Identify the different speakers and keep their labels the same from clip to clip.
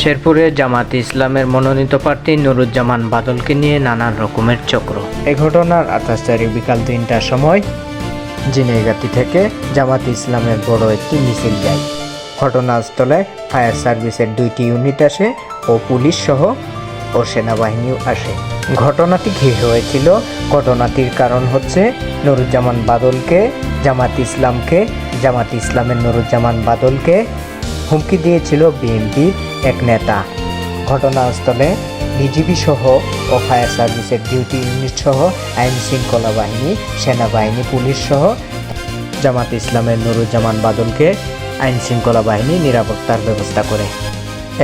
Speaker 1: শেরপুরে জামাত ইসলামের মনোনীত প্রার্থী নুরুজ্জামান বাদলকে নিয়ে নানান রকমের চক্র। এ ঘটনার আঠাশ তারিখ বিকাল তিনটার সময় জিনেগাতি থেকে জামাত ইসলামের বড় একটি মিছিল যায়। ঘটনাস্থলে ফায়ার সার্ভিসের দুইটি ইউনিট আসে ও পুলিশ সহ ও সেনাবাহিনীও আসে। ঘটনাটি ঘি হয়েছিল। ঘটনাটির কারণ হচ্ছে নুরুজ্জামান বাদলকে জামাত ইসলামকে জামাত ইসলামের নুরুজ্জামান বাদলকে হুমকি দিয়েছিল বিএনপির এক নেতা। ঘটনাস্থলে বিজিবি সহ ও ফায়ার সার্ভিসের ডিউটি ইউনিট সহ আইন শৃঙ্খলা বাহিনী, সেনাবাহিনী, পুলিশ সহ জামাত ইসলামের নুরুজ্জামান বাদলকে আইন শৃঙ্খলা বাহিনী নিরাপত্তার ব্যবস্থা করে।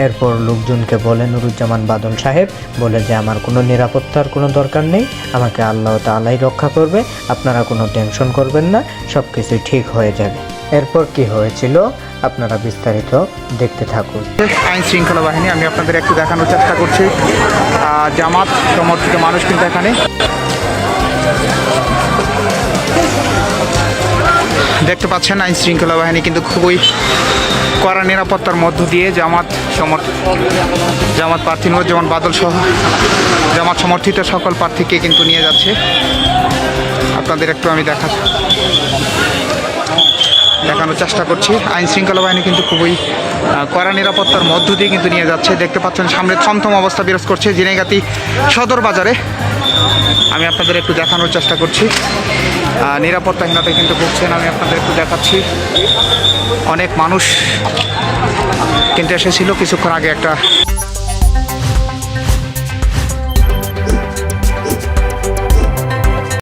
Speaker 1: এরপর লোকজনকে বলে, নুরুজ্জামান বাদল সাহেব, বলে যে আমার কোনো নিরাপত্তার কোনো দরকার নেই, আমাকে আল্লাহ তালাই রক্ষা করবে, আপনারা কোনো টেনশন করবেন না সব কিছুই ঠিক হয়ে যাবে। এরপর কি হয়েছিল আপনারা বিস্তারিত দেখতে থাকুন।
Speaker 2: আইন শৃঙ্খলা বাহিনী, আমি আপনাদের একটু দেখানোর চেষ্টা করছি। জামাত সমর্থিত মানুষ কিন্তু এখানে। দেখতে পাচ্ছেন, আইন শৃঙ্খলা বাহিনী কিন্তু খুবই কড়া নিরাপত্তার মধ্য দিয়ে জামাত সমর্থ, জামাত প্রার্থী যেমন বাদল সহ জামাত সমর্থিত সকল প্রার্থীকে কিন্তু নিয়ে যাচ্ছে। আপনাদের একটু আমি দেখা দেখানোর চেষ্টা করছি। আইন শৃঙ্খলা বাহিনী কিন্তু খুবই কড়া নিরাপত্তার মধ্য দিয়ে কিন্তু নিয়ে যাচ্ছে। দেখতে পাচ্ছেন সামনে থমথম অবস্থা বিরাজ করছে জিনেগাতি সদর বাজারে। আমি আপনাদের একটু দেখানোর চেষ্টা করছি। আহ, নিরাপত্তাহীনতায় কিন্তু ভুগছেন আমি আপনাদের একটু দেখাচ্ছি। অনেক মানুষ কিন্তু এসেছিল কিছুক্ষণ আগে একটা